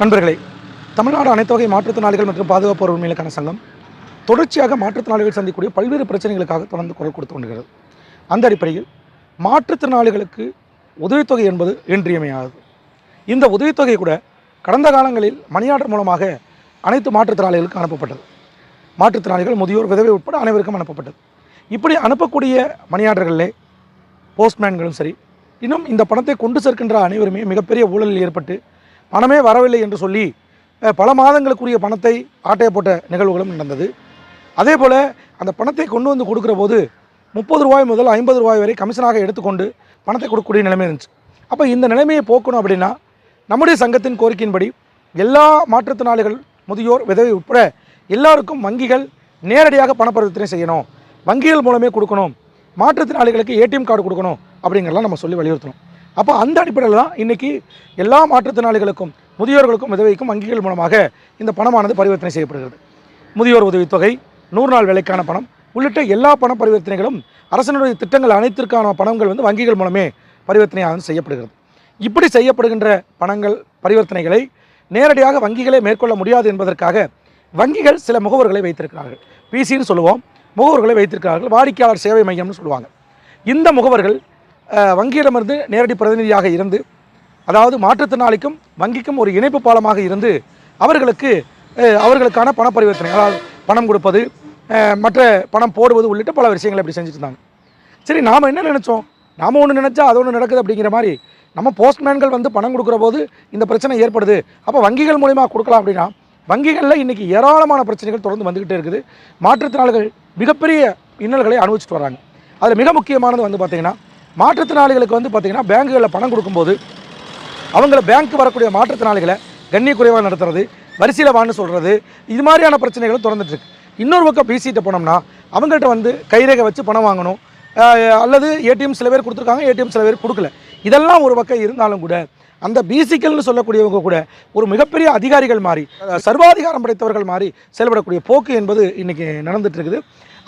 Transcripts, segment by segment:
நண்பர்களே தமிழ்நாடு அனைத்து வகை மாற்றுத்திறனாளிகள் மற்றும் பாதுகாப்பு உரிமைகளுக்கான சங்கம் தொடர்ச்சியாக மாற்றுத்திறனாளிகள் சந்திக்கக்கூடிய பல்வேறு பிரச்சனைகளுக்காக தொடர்ந்து குரல் கொடுத்து கொண்டிருக்கிறது. அந்த அடிப்படையில் மாற்றுத்திறனாளிகளுக்கு உதவித்தொகை என்பது இன்றியமையாதது. இந்த உதவித்தொகை கூட கடந்த காலங்களில் மணியாளர் மூலமாக அனைத்து மாற்றுத்திறனாளிகளுக்கும் அனுப்பப்பட்டது. மாற்றுத்திறனாளிகள் முதியோர் விதவை உட்பட அனைவருக்கும் அனுப்பப்பட்டது. இப்படி அனுப்பக்கூடிய மணியாளர்களே போஸ்ட்மேன்களும் சரி இன்னும் இந்த பணத்தை கொண்டு சேர்க்கின்ற அனைவருமே மிகப்பெரிய ஊழலில் ஏற்பட்டு பணமே வரவில்லை என்று சொல்லி பல மாதங்களுக்குரிய பணத்தை ஆட்டைய போட்ட நிகழ்வுகளும் நடந்தது. அதே போல் அந்த பணத்தை கொண்டு வந்து கொடுக்குற போது முப்பது ரூபாய் முதல் ஐம்பது ரூபாய் வரை கமிஷனாக எடுத்துக்கொண்டு பணத்தை கொடுக்கக்கூடிய நிலைமை இருந்துச்சு. அப்போ இந்த நிலைமையை போக்கணும் அப்படின்னா நம்முடைய சங்கத்தின் கோரிக்கையின்படி எல்லா மாற்றுத்திறனாளிகள் முதியோர் விதவை உட்பட எல்லாருக்கும் வங்கிகள் நேரடியாக பணப்பரிவர்த்தனை செய்யணும். வங்கிகள் மூலமே கொடுக்கணும். மாற்றுத்திறனாளிகளுக்கு ஏடிஎம் கார்டு கொடுக்கணும் அப்படிங்கிறலாம் நம்ம சொல்லி வலியுறுத்தணும். அப்போ அந்த அடிப்படையில் தான் இன்றைக்கி எல்லா மாற்றுத்திறனாளிகளுக்கும் முதியோர்களுக்கும் உதவிக்கும் வங்கிகள் மூலமாக இந்த பணமானது பரிவர்த்தனை செய்யப்படுகிறது. முதியோர் உதவித்தொகை நூறு நாள் வேலைக்கான பணம் உள்ளிட்ட எல்லா பண பரிவர்த்தனைகளும் அரசனுடைய திட்டங்கள் அனைத்திற்கான பணங்கள் வந்து வங்கிகள் மூலமே பரிவர்த்தனையாக செய்யப்படுகிறது. இப்படி செய்யப்படுகின்ற பணங்கள் பரிவர்த்தனைகளை நேரடியாக வங்கிகளே மேற்கொள்ள முடியாது என்பதற்காக வங்கிகள் சில முகவர்களை வைத்திருக்கிறார்கள். பிசின்னு சொல்லுவோம். முகவர்களை வைத்திருக்கிறார்கள். வாடிக்கையாளர் சேவை மையம்னு சொல்லுவாங்க. இந்த முகவர்கள் வங்கியிடமிருந்து நேரடி பிரதிநிதியாக இருந்து அதாவது மாற்றுத்திறனாளிக்கும் வங்கிக்கும் ஒரு இணைப்பு பாலமாக இருந்து அவர்களுக்கு அவர்களுக்கான பண பரிவர்த்தனை அதாவது பணம் கொடுப்பது மற்ற பணம் போடுவது உள்ளிட்ட பல விஷயங்களை இப்படி செஞ்சுட்டு இருந்தாங்க சரி நாம் என்ன நினச்சோம்? நாம் ஒன்று நினச்சா அது ஒன்று நடக்குது அப்படிங்கிற மாதிரி நம்ம போஸ்ட்மேன்கள் வந்து பணம் கொடுக்குற போது இந்த பிரச்சனை ஏற்படுது. அப்போ வங்கிகள் மூலிமா கொடுக்கலாம் அப்படின்னா வங்கிகளில் இன்றைக்கி ஏராளமான பிரச்சனைகள் தொடர்ந்து வந்துக்கிட்டே இருக்குது. மாற்றுத்திறனாளிகள் மிகப்பெரிய இன்னல்களை அனுபவிச்சுட்டு வராங்க. அதில் மிக முக்கியமானது வந்து பார்த்திங்கன்னா மாற்றுத்திறனாளிகளுக்கு வந்து பார்த்திங்கன்னா பேங்குகளில் பணம் கொடுக்கும்போது அவங்கள பேங்க் வரக்கூடிய மாற்றுத்திறனாளிகளை கண்ணிய குறைவாக நடத்துறது வரிசையில் வான்னு சொல்கிறது இது மாதிரியான பிரச்சனைகளும் தொடர்ந்துட்டு இன்னொரு பக்கம் பிசிட்ட போனோம்னா அவங்கள்ட்ட வந்து கைரேகை வச்சு பணம் வாங்கணும். அல்லது ஏடிஎம் சில பேர் கொடுத்துருக்காங்க ஏடிஎம் சில பேர் கொடுக்கல. இதெல்லாம் ஒரு பக்கம் இருந்தாலும் கூட அந்த பிசிக்கல்னு சொல்லக்கூடியவங்க கூட ஒரு மிகப்பெரிய அதிகாரிகள் மாறி சர்வாதிகாரம் படைத்தவர்கள் மாறி செயல்படக்கூடிய போக்கு என்பது இன்றைக்கி நடந்துகிட்டு இருக்குது.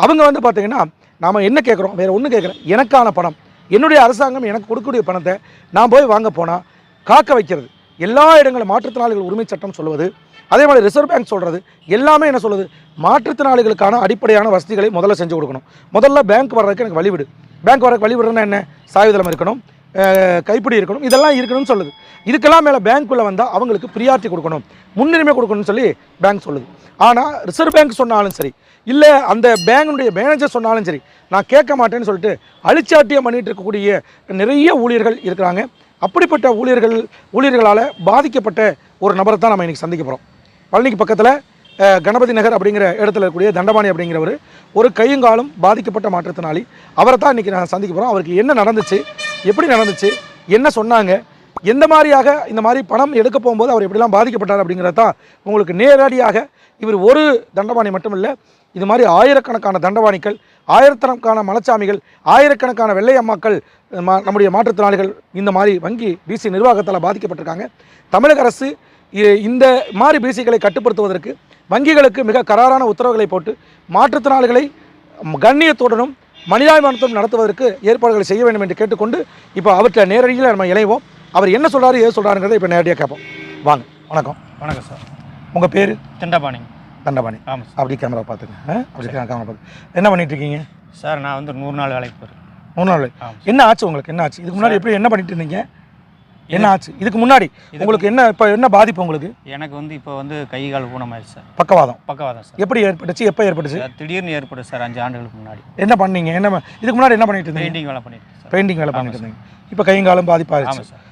அவங்க வந்து பார்த்திங்கன்னா நாம் என்ன கேட்குறோம்? வேறு ஒன்றும் கேட்குறேன் எனக்கான பணம். என்னுடைய அரசாங்கம் எனக்கு கொடுக்கக்கூடிய பணத்தை நான் போய் வாங்க போனால் காக்க வைக்கிறது. எல்லா இடங்களும் மாற்றுத்திறனாளிகள் உரிமை சட்டம் சொல்வது அதே மாதிரி ரிசர்வ் பேங்க் சொல்கிறது எல்லாமே என்ன சொல்லுது? மாற்றுத்திறனாளிகளுக்கான அடிப்படையான வசதிகளை முதல்ல செஞ்சு கொடுக்கணும். முதல்ல பேங்க் வர்றதுக்கு எனக்கு வழிவிடு. பேங்க் வர்றதுக்கு வழிவிடுறதுன்னா என்ன? சாயுதளம் இருக்கணும். கைப்பிடி இருக்கணும். இதெல்லாம் இருக்கணும்னு சொல்லுது. இதுக்கெல்லாம் மேலே பேங்க்குள்ளே வந்தால் அவங்களுக்கு ப்ரியாரிட்டி கொடுக்கணும். முன்னுரிமை கொடுக்கணும்னு சொல்லி பேங்க் சொல்லுது. ஆனால் ரிசர்வ் பேங்க் சொன்னாலும் சரி இல்லை அந்த பேங்கினுடைய மேனேஜர் சொன்னாலும் சரி நான் கேட்க மாட்டேன்னு சொல்லிட்டு அழிச்சாட்டியம் பண்ணிட்டு இருக்கக்கூடிய நிறைய ஊழியர்கள் இருக்கிறாங்க. அப்படிப்பட்ட ஊழியர்கள் ஊழியர்களால் பாதிக்கப்பட்ட ஒரு நபரை தான் நம்ம இன்றைக்கி சந்திக்க போகிறோம் பழனிக்கு பக்கத்தில் கணபதி நகர் அப்படிங்கிற இடத்துல இருக்கக்கூடிய தண்டபாணி அப்படிங்கிறவர் ஒரு கையுங்காலும் பாதிக்கப்பட்ட மாற்றத்தினாலி அவரை தான் இன்றைக்கி நான் சந்திக்க போகிறோம் அவருக்கு என்ன நடந்துச்சு எப்படி நடந்துச்சு என்ன சொன்னாங்க எந்த மாதிரியாக இந்த மாதிரி பணம் எடுக்க போகும்போது அவர் எப்படிலாம் பாதிக்கப்பட்டார் அப்படிங்கிறத தான் உங்களுக்கு நேரடியாக இவர் ஒரு தண்டபாணி மட்டும் இல்லை இது மாதிரி ஆயிரக்கணக்கான தண்டவாணிகள் ஆயிரக்கணக்கான மலச்சாமிகள் ஆயிரக்கணக்கான வெள்ளை அம்மாக்கள் நம்முடைய மாற்றுத்திறனாளிகள் இந்த மாதிரி வங்கி பிசி நிர்வாகத்தால் பாதிக்கப்பட்டிருக்காங்க. தமிழக அரசு இந்த மாதிரி பிசிகளை கட்டுப்படுத்துவதற்கு வங்கிகளுக்கு மிக கராரான உத்தரவுகளை போட்டு மாற்றுத்திறனாளிகளை கண்ணியத்துடனும் மனிதாபிமானத்துடன் நடத்துவதற்கு ஏற்பாடுகளை செய்ய வேண்டும் என்று கேட்டுக்கொண்டு இப்போ அவர்கிட்ட நேரடியில் நம்ம இணைவோம். அவர் என்ன சொல்றாரு ஏது சொல்கிறாருங்கிறத இப்போ நேரடியாக கேட்போம். வாங்க வணக்கம். வணக்கம் சார். உங்கள் பேர்? திண்டபாணி. தண்டபாணி. ஆமாம் சார். அப்படி கேமரா பார்த்துங்க? அப்படி கேமரா பார்த்து. என்ன பண்ணிட்டு இருக்கீங்க? சார் நான் வந்து நூறு நாள் வேலைக்கு போகிறேன் மூணு நாள் என்ன ஆச்சு உங்களுக்கு? என்ன ஆச்சு? இதுக்கு முன்னாடி எப்படி என்ன பண்ணிட்டு இருந்தீங்க? என்ன ஆச்சு? இதுக்கு முன்னாடி உங்களுக்கு என்ன இப்போ என்ன பாதிப்பு உங்களுக்கு? எனக்கு வந்து இப்போ வந்து கை கால் ஊனமாயிருச்சு சார். பக்கவாதம்? பக்கவாதம் சார். எப்படி ஏற்பட்டுச்சு? எப்போ ஏற்பட்டுச்சு? திடீர்னு ஏற்படும் சார் அஞ்சு ஆண்டுகளுக்கு முன்னாடி. என்ன பண்ணீங்க? என்ன இதுக்கு முன்னாடி என்ன பண்ணிட்டு இருந்தீங்க? பெயிண்டிங் வேலை பண்ணிட்டு பெயிண்டிங் வேலை பண்ணிட்டு இருந்தீங்க. இப்போ கையங்காலம் பாதிப்பாயிருச்சு. சார்.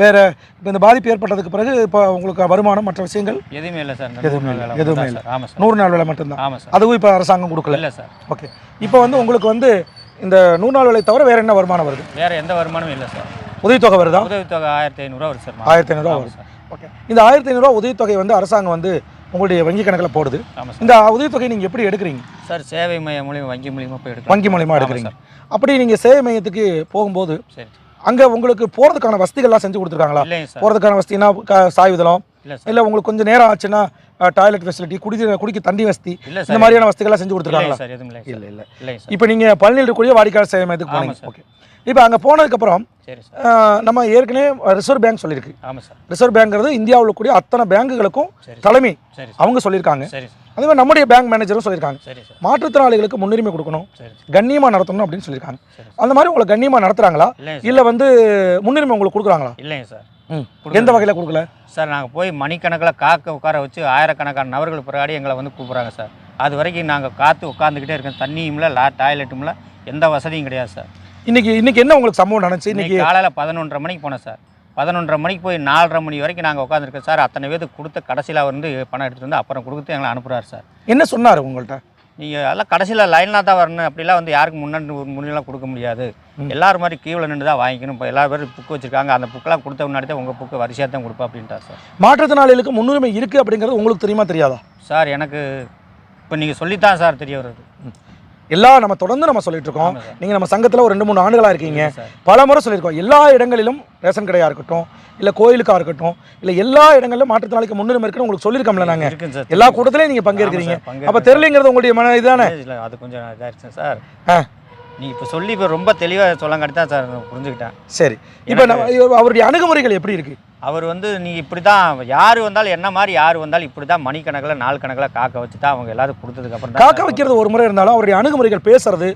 வேற இப்போ இந்த பாதிப்பு ஏற்பட்டதுக்கு பிறகு இப்போ உங்களுக்கு வருமானம் மற்ற விஷயங்கள்? எதுவுமே இல்லை சார். எதுவுமே இல்லை, எதுவுமே இல்லை. ஆமாம் சார். நூறு நாள் வேலை மட்டும்தான். ஆமாம் சார். அதுவும் இப்போ அரசாங்கம் கொடுக்கல. இல்லை சார். ஓகே. இப்போ வந்து உங்களுக்கு வந்து இந்த நூறு நாள் வேலை தவிர வேற என்ன வருமானம் வருது? வேற எந்த வருமானமும் இல்லை சார். உதவித்தொகை வருதா? உதவித்தொகை ஆயிரத்தி ஐநூறுரூவா வருது சார் ஆயிரத்தி ஐநூறுரூவா சார். ஓகே. இந்த ஆயிரத்தி ஐநூறுரூவா உதவித்தொகை வந்து அரசாங்கம் வந்து உங்களுடைய வங்கி கணக்கில் போடுது. இந்த உதவித்தொகை நீங்கள் எப்படி எடுக்கிறீங்க? சார் சேவை மையம் மூலியமாக வங்கி மூலியமாக போய் எடுக்கலாம் வங்கி மூலியமாக எடுக்கிறீங்க. அப்படி நீங்கள் சேவை மையத்துக்கு போகும்போது அங்கே உங்களுக்கு போகிறதுக்கான வசதிகள்லாம் செஞ்சு கொடுத்துருக்காங்களா? போகிறதுக்கான வசதினா சாய்வுதளம் இல்லை உங்களுக்கு கொஞ்சம் நேரம் ஆச்சுன்னா டாய்லெட் ஃபெசிலிட்டி குடிக்க குடிக்க தண்ணி வசதி இந்த மாதிரியான வசதிகள்லாம் செஞ்சு கொடுத்துருக்காங்களா? இல்லை இல்லை இப்போ நீங்கள் பழனியில் இருக்கக்கூடிய வாடிக்கையாளர் சேவை மையத்துக்கு போனீங்க. ஓகே. இப்போ அங்கே போனதுக்கப்புறம் நம்ம ஏற்கனவே ரிசர்வ் பேங்க் சொல்லியிருக்கு. ரிசர்வ் பேங்க்ங்கிறது இந்தியாவில் இருக்கக்கூடிய அத்தனை பேங்குகளுக்கும் தலைமை அவங்க சொல்லியிருக்காங்க. அதே மாதிரி நம்முடைய பேங்க் மேனேஜரும் சொல்லியிருக்காங்க. சரி சார். மாற்றுத்திறனாளிகளுக்கு முன்னுரிமை கொடுக்கணும். கண்ணியமாக நடத்தணும் அப்படின்னு சொல்லியிருக்காங்க. அந்த மாதிரி உங்களை கண்ணியமாக நடத்துகிறாங்களா இல்லை வந்து முன்னுரிமை உங்களுக்கு கொடுக்குறாங்களா? இல்லைங்க சார். எந்த வகையில் கொடுக்கல? சார் நாங்கள் போய் மணிக்கணக்கில் காக்க உட்கார வச்சு ஆயிரக்கணக்கான நபர்கள் பிறகாடி எங்களை வந்து கூப்பிட்றாங்க சார். அது வரைக்கும் நாங்கள் காற்று உட்காந்துக்கிட்டே இருக்கோம். தண்ணியும்ல லா டாய்லெட்டும்ல எந்த வசதியும் கிடையாது சார். இன்னைக்கு இன்னைக்கு என்ன உங்களுக்கு சம்பவம் நடந்துச்சு? இன்னைக்கு காலையில் பதினொன்றரை மணிக்கு போனேன் சார். பதினொன்றரை மணிக்கு போய் நாலரை மணி வரைக்கும் நாங்கள் உட்காந்துருக்கோம் சார். அத்தனை பேருக்கு கொடுத்த கடைசியில் வந்து பணம் எடுத்துட்டு வந்து அப்புறம் கொடுத்து எங்களை அனுப்புகிறார் சார். என்ன சொன்னார் உங்கள்கிட்ட நீங்கள் எல்லாம் கடைசியில் லைனில் தான் வரணும். அப்படிலாம் வந்து யாருக்கும் முன்னாடி முன்னெல்லாம் கொடுக்க முடியாது. எல்லாரும் மாதிரி கீவில் நின்று தான் வாங்கிக்கணும். இப்போ எல்லா பேரும் புக்கு வச்சிருக்காங்க. அந்த புக்கெல்லாம் கொடுத்த முன்னாடி தான் உங்கள் புக்கு வரிசையாக தான் கொடுப்பா அப்படின்ட்டார் சார். மாற்றுத்திறனாளிகளுக்கு முன்னுரிமை இருக்குது அப்படிங்கிறது உங்களுக்கு தெரியுமா தெரியாதா? சார் எனக்கு இப்போ நீங்கள் சொல்லித்தான் சார் தெரிய வருது எல்லாம் நம்ம தொடர்ந்து நம்ம சொல்லிட்டு இருக்கோம் நீங்கள் நம்ம சங்கத்தில் ஒரு ரெண்டு மூணு ஆண்டுகளாக இருக்கீங்க. பல முறை சொல்லியிருக்கோம். எல்லா இடங்களிலும் ரேஷன் கடையாக இருக்கட்டும் இல்லை கோயிலுக்காக இருக்கட்டும் இல்லை எல்லா இடங்களிலும் மாற்றுத்திறனாளிக்கு முன்னுரிமை இருக்குன்னு உங்களுக்கு சொல்லியிருக்கோம்ல நாங்கள் எல்லா கூட்டத்திலையும் நீங்கள் பங்கேற்கிறீங்க. அப்போ தெரியலைங்கிறது உங்களுடைய மன இதுதானே அது கொஞ்சம் சார் ஆ. நீங்கள் இப்போ சொல்லி இப்போ ரொம்ப தெளிவாக சொல்லங்காட்டி தான் சார் நான் புரிஞ்சுக்கிட்டேன். சரி. இப்போ நம்ம அவருடைய அணுகுமுறைகள் எப்படி இருக்கு? அவர் வந்து நீ இப்படி தான் யார் வந்தாலும் என்ன மாதிரி யார் வந்தாலும் இப்படி தான் மணிக்கணக்கில் நாள் கணக்கில் காக்க வச்சு தான் அவங்க எல்லாரும் கொடுத்ததுக்கப்புறம் தான் காக்க வைக்கிறது ஒரு முறை இருந்தாலும் அவருடைய அணுகுமுறைகள் பேசுறது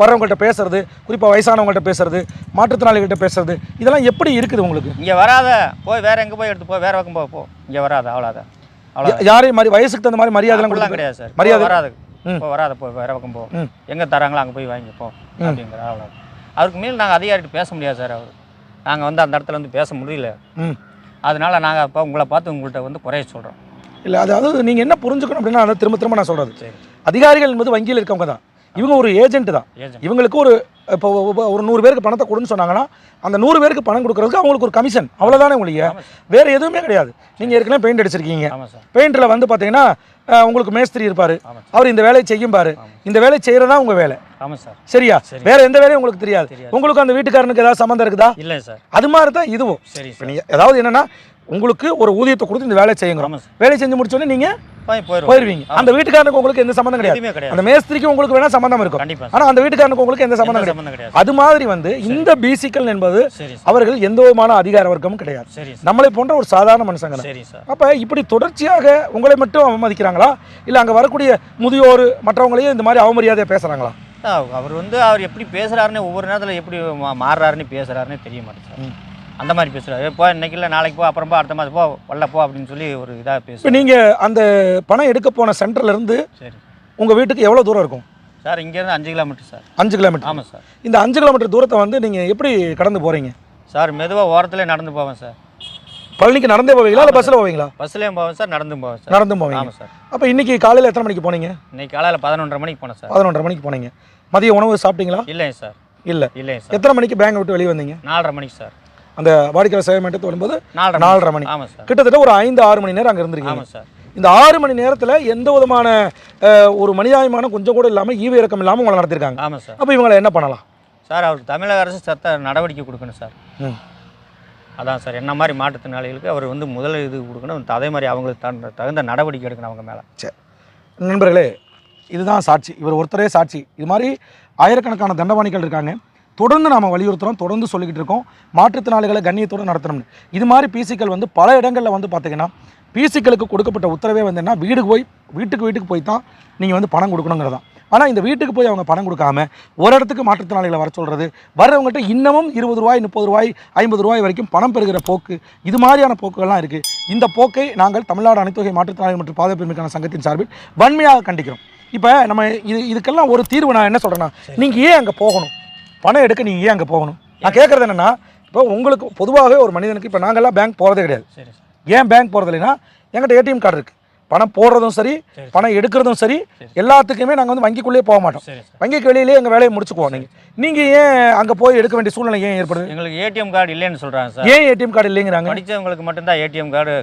வர்றவங்கள்ட்ட பேசுறது குறிப்பாக வயசானவங்கள்ட்ட பேசுறது மாற்றுத்திறனாளிகள்கிட்ட பேசுறது இதெல்லாம் எப்படி இருக்குது உங்களுக்கு? இங்கே வராத போய் வேற எங்கே போய் எடுத்து போ வேற பக்கம் போ இங்கே வராத அவ்வளோதான் யாரையும் மாதிரி வயசுக்கு தகுந்த மாதிரி மரியாதைலாம் கிடையாது சார். மரியாதை- வராது. இப்போ வராத போ வேற பக்கம் போ. எங்கே தராங்களோ அங்கே போய் வாங்கிப்போ அப்படிங்கிற அவ்வளோ அவருக்கு மேல் நாங்கள் அதிகாரிகிட்ட பேச முடியாது சார் அவர். நாங்கள் வந்து அந்த இடத்துல வந்து பேச முடியல. அதனால நாங்கள் அப்போ உங்களை பார்த்து உங்கள்கிட்ட வந்து குறைய சொல்கிறோம் இல்லை அதாவது நீங்கள் என்ன புரிஞ்சுக்கணும் அப்படின்னா அதை திரும்ப திரும்ப நான் சொல்கிறது சரி. அதிகாரிகள் என்பது வங்கியில் இருக்கவங்க தான். இவங்க ஒரு ஏஜென்ட் தான். இவங்களுக்கு ஒரு இப்போ ஒரு நூறு பேருக்கு பணத்தை கொடுன்னு சொன்னாங்கன்னா அந்த நூறு பேருக்கு பணம் கொடுக்கறதுக்கு அவங்களுக்கு ஒரு கமிஷன் அவ்வளோதானே உங்களுக்கு வேறு எதுவுமே கிடையாது. நீங்கள் ஏற்கனவே பெயிண்ட் அடிச்சிருக்கீங்க. பெயிண்டில் வந்து பார்த்தீங்கன்னா உங்களுக்கு மேஸ்திரி இருப்பார். அவர் இந்த வேலையை செய்யும் பாரு. இந்த வேலையை செய்கிறதா உங்கள் வேலை. சரியா? சரி. வேற எந்த வேலையும் உங்களுக்கு தெரியாது. உங்களுக்கு அந்த வீட்டுக்காரனுக்கு ஏதாவது சம்மந்தம் இருக்குதா? இல்லை சார் அது மாதிரி தான் இதுவும். சரி ஏதாவது என்னன்னா உங்களுக்கு ஒரு ஊதியத்தை கொடுத்து இந்த வேலையை செய்யுங்க ஆமாம் சார் வேலையை செஞ்சு முடிச்சோடனே நீங்கள் போயிடுவோம் போயிருவீங்க. அந்த வீட்டுக்காரனுக்கு உங்களுக்கு எந்த சம்மந்தம் கிடையாது. அந்த மேஸ்திரிக்கு உங்களுக்கு வேணா சம்மந்தம் இருக்கும். ஆனால் அந்த வீட்டுக்காரனுக்கு உங்களுக்கு எந்த சம்மந்தம் கிடையாது. அது மாதிரி வந்து இந்த பிசிக்கல் என்பது அவர்கள் எந்த விதமான அதிகார வர்க்கமும் கிடையாது. நம்மளை போன்ற ஒரு சாதாரண மனுஷங்க. அப்போ இப்படி தொடர்ச்சியாக உங்களை மட்டும் அவமதிக்கிறாங்களா? இல்லை அங்கே வரக்கூடிய முதியோர் மற்றவங்களையும் இந்த மாதிரி அவமரியாதையாக பேசுகிறாங்களா ஆ, அவர் வந்து அவர் எப்படி பேசுறாருன்னு ஒவ்வொரு நேரத்தில் எப்படி மாறுறாருன்னு பேசுறாருன்னு தெரிய மாட்டேங்குது. அந்த மாதிரி பேசுறாரு. இப்போ இன்னைக்கு இல்லை நாளைக்கு போ அப்புறம் போ அடுத்த மாதம் போ வரல போ அப்படின்னு சொல்லி ஒரு இதாக இப்போ நீங்கள் அந்த பணம் எடுக்க போன சென்டர்ல இருந்து சரி. உங்கள் வீட்டுக்கு எவ்வளோ தூரம் இருக்கும்? சார் இங்கேருந்து அஞ்சு கிலோமீட்டர் சார். அஞ்சு கிலோமீட்டர். ஆமாம் சார். இந்த அஞ்சு கிலோமீட்டர் தூரத்தை வந்து நீங்கள் எப்படி கடந்து போகிறீங்க சார் மெதுவாக ஓரத்துலேயே நடந்து போவேன் சார். பழனிக்கு நடந்தே போவீங்களா? இல்லை பஸ்ஸில் போவீங்களா? பஸ்லேயும் போவேன் சார் நடந்தும் போவேன் சார். நடந்து போவீங்க. ஆமாம் சார். அப்போ இன்னைக்கு காலையில் எத்தனை மணிக்கு போனீங்க? இன்னைக்கு காலையில் பதினொன்றரை மணிக்கு போனேன் சார். பதினொன்றரை மணிக்கு போனீங்க. மதிய உணவு சாப்பிட்டீங்களா? இல்லைங்க சார். இல்லை. இல்லைங்க சார். எத்தனை மணிக்கு பேங்க் விட்டு வெளியே வந்தீங்க? நாலரை மணிக்கு சார். அந்த வாடிக்கையாளர் சேவை மையத்துக்கு வரும்போது நாலரை மணி. ஆமாம் சார். கிட்டத்தட்ட ஒரு ஐந்து ஆறு மணி நேரம் அங்கே இருந்திருக்கீங்க. சார். இந்த ஆறு மணி நேரத்தில் எந்த விதமான ஒரு மனிதாயமான கொஞ்சம் கூட இல்லாமல் ஈவு இறக்கம் இல்லாமல் உங்களை நடத்திருக்காங்க. ஆமாம் சார். அப்போ இவங்களை என்ன பண்ணலாம்? சார் அவருக்கு தமிழக அரசு சட்ட நடவடிக்கை கொடுக்கணும் சார். ம். அதான் சார். என்ன மாதிரி மாற்றுத்திறனாளிகளுக்கு அவர் வந்து முதல் இது கொடுக்கணும். அதே மாதிரி அவங்களுக்கு தகுந்த தகுந்த நடவடிக்கை எடுக்கணும் அவங்க மேலே. நண்பர்களே இதுதான் சாட்சி. இவர் ஒருத்தரே சாட்சி. இது மாதிரி ஆயிரக்கணக்கான தண்டவாணிகள் இருக்காங்க. தொடர்ந்து நாம் வலியுறுத்துறோம் தொடர்ந்து சொல்லிக்கிட்டு இருக்கோம். மாற்றுத்திறனாளிகளை கண்ணியத்தோடு நடத்தணும்னு. இது மாதிரி பிசிக்கள் வந்து பல இடங்களில் வந்து பார்த்தீங்கன்னா பிசிக்களுக்கு கொடுக்கப்பட்ட உத்தரவே வந்து என்ன வீடுக்கு போய் வீட்டுக்கு வீட்டுக்கு போய் தான் நீங்கள் வந்து பணம் கொடுக்கணுங்கிறதான். ஆனால் இந்த வீட்டுக்கு போய் அவங்க பணம் கொடுக்காம ஒரு இடத்துக்கு மாற்றுத்திறனாளிகளை வர சொல்கிறது வர்றவங்கள்ட்ட இன்னமும் இருபது ரூபாய் முப்பது ரூபாய் ஐம்பது ரூபாய் வரைக்கும் பணம் பெறுகிற போக்கு இது மாதிரியான போக்குகள்லாம் இருக்குது இந்த போக்கை நாங்கள் தமிழ்நாடு அனைத்து வகை மாற்றுத்திறனாளி மற்றும் பாதுகாப்பிற்கான சங்கத்தின் சார்பில் வன்மையாக கண்டிக்கிறோம். இப்போ நம்ம இது இதுக்கெல்லாம் ஒரு தீர்வு நான் என்ன சொல்கிறேன்னா நீங்கள் ஏன் அங்கே போகணும்? பணம் எடுக்க நீங்கள் ஏன் அங்கே போகணும்? நான் கேட்குறது என்னென்னா இப்போ உங்களுக்கு பொதுவாகவே ஒரு மனிதனுக்கு இப்போ நாங்கள்லாம் பேங்க் போகிறதே கிடையாது. ஏன் பேங்க் போகிறது இல்லைன்னா என்கிட்ட ஏடிஎம் கார்டு இருக்குது பணம் போடுறதும் சரி. பணம் எடுக்கிறதும் சரி. எல்லாத்துக்குமே நாங்கள் வந்து வங்கிக்குள்ளேயே போக மாட்டோம். வங்கிக்கு வெளியிலேயே எங்கள் வேலையை முடிச்சுக்குவோம் நீங்கள் நீங்கள் ஏன் அங்கே போய் எடுக்க வேண்டிய சூழ்நிலை ஏன் ஏற்படுது? எங்களுக்கு ஏடிஎம் கார்டு இல்லைன்னு சொல்கிறாங்க சார். ஏன் ஏடிஎம் கார்டு இல்லைங்கிறாங்க? படித்தவங்களுக்கு மட்டும்தான் ஏடிஎம் கார்டு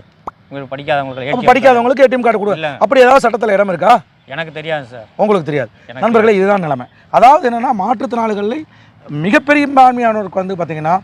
உங்களுக்கு படிக்காதவங்களுக்கு படிக்காதவங்களுக்கு ஏடிஎம் கார்டு கொடு. இல்லை. அப்படி ஏதாவது சட்டத்தில் இடம் இருக்கா? எனக்கு தெரியாது சார் உங்களுக்கு தெரியாது. நண்பர்களே இதுதான் நிலைமை. அதாவது என்னென்னா மாற்றுத்திறனாளிகளில் மிகப்பெரும்பான்மையானோருக்கு வந்து பார்த்தீங்கன்னா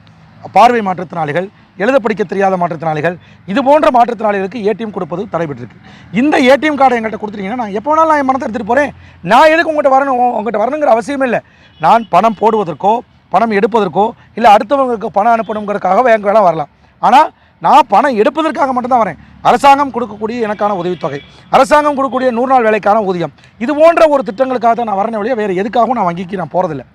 பார்வை மாற்றுத்திறனாளிகள் எழுத படிக்க தெரியாத மாற்றுத்திறனாளிகள் இது போன்ற மாற்றுத்திறனாளிகளுக்கு ஏடிஎம் கொடுப்பது தடைபட்டிருக்கு. இந்த ஏடிஎம் கார்டை எங்கள்கிட்ட கொடுத்துட்டீங்கன்னா நான் எப்போ வேணாலும் நான் என் பணத்தை எடுத்துகிட்டு போகிறேன் நான் எதுக்கு உங்கள்கிட்ட வரணும்? உங்கள்கிட்ட வரணுங்கிற அவசியமே இல்லை. நான் பணம் போடுவதற்கோ பணம் எடுப்பதற்கோ இல்லை அடுத்தவங்களுக்கு பணம் அனுப்பணுங்கிறதுக்காக எங்க வேணால் வரலாம். ஆனால் நான் பணம் எடுப்பதற்காக மட்டும்தான் வரேன். அரசாங்கம் கொடுக்கக்கூடிய எனக்கான உதவித்தொகை அரசாங்கம் கொடுக்கக்கூடிய நூறு நாள் வேலைக்கான ஊதியம் இது போன்ற ஒரு திட்டங்களுக்காக தான் நான் வரணும் வழியாக வேறு எதுக்காகவும் நான் வங்கிக்கு நான் போகிறதில்ல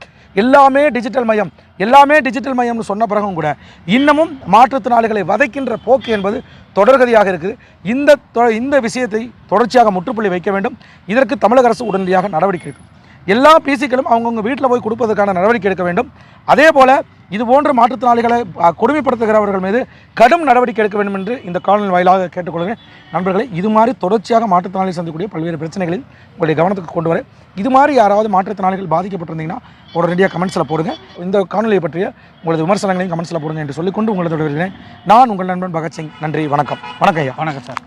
எல்லாமே டிஜிட்டல் மயம் எல்லாமே டிஜிட்டல் மயம்னு சொன்ன பிறகும் கூட இன்னமும் மாற்றுத்திறனாளிகளை வதைக்கின்ற போக்கு என்பது தொடர்கதியாக இருக்குது. இந்த இந்த விஷயத்தை தொடர்ச்சியாக முற்றுப்புள்ளி வைக்க வேண்டும். இதற்கு தமிழக அரசு உடனடியாக நடவடிக்கை எடுக்கும். எல்லா பிசிக்களும் அவங்கவுங்க வீட்டில் போய் கொடுப்பதற்கான நடவடிக்கை எடுக்க வேண்டும். அதே போல் இது போன்ற மாற்றுத்திறனாளிகளை கொடுமைப்படுத்துகிறவர்கள் மீது கடும் நடவடிக்கை எடுக்க வேண்டும் என்று இந்த காலநிலை வாயிலாக கேட்டுக்கொள்கிறேன். நண்பர்களே இது மாதிரி தொடர்ச்சியாக மாற்றுத்திறனாளி சந்திக்கக்கூடிய பல்வேறு பிரச்சனைகளில் உங்களுடைய கவனத்துக்கு கொண்டு வரேன். இது மாதிரி யாராவது மாற்றுத்திறனாளிகள் பாதிக்கப்பட்டிருந்தீங்கன்னா உடனடியாக கமெண்ட்ஸில் போடுங்க. இந்த காணொலியை பற்றிய உங்களது விமர்சனங்களையும் கமெண்ட்ஸில் போடுங்க என்று சொல்லிக்கொண்டு உங்களது விடுகிறேன் நான் உங்கள் நண்பன் பகத்சிங். நன்றி வணக்கம். வணக்கம் ஐயா. வணக்கம் சார்.